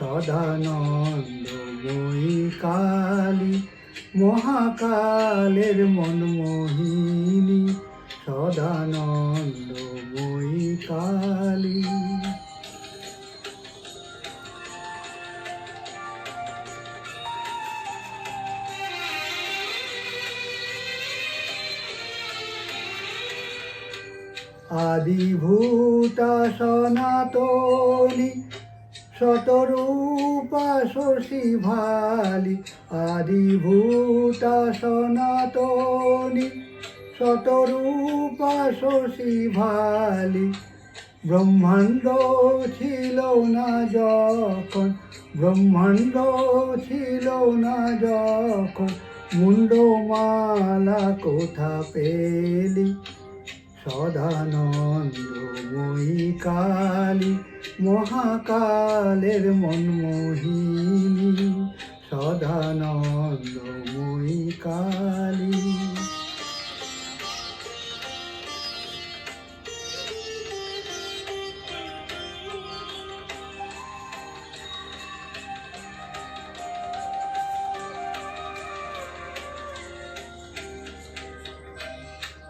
সদানন্দময়ী কালী মহাকালের মনমোহিনী সদানন্দময়ী কালী আদিভূতা সনাতনী শতরূপা শশী ভালি, আদিভূতা সনাতনী। শতরূপা শশী ভালি, ব্রহ্মাণ্ড ছিল না যখন, ব্রহ্মাণ্ড ছিল না যখন মুন্ডমালা কোথা পেলি? সদানন্দময়ী কালী মহাকালের মনমোহিনী। সদানন্দময়ী কালী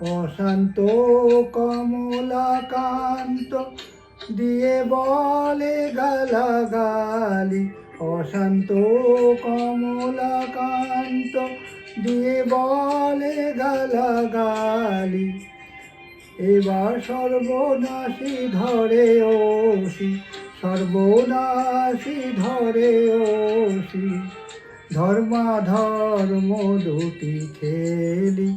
অশান্ত কমলাকান্ত দিয়ে বলে গালাগালি। অশান্ত কমলাকান্ত দিয়ে বলে গালাগালি। এবার সর্বনাশী ধরে ওসি, সর্বনাশী ধরে ওসি। ধর্মাধর্ম দুটি খেলি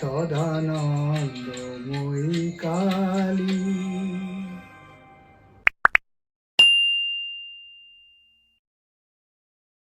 সদানন্দময়ী কালী।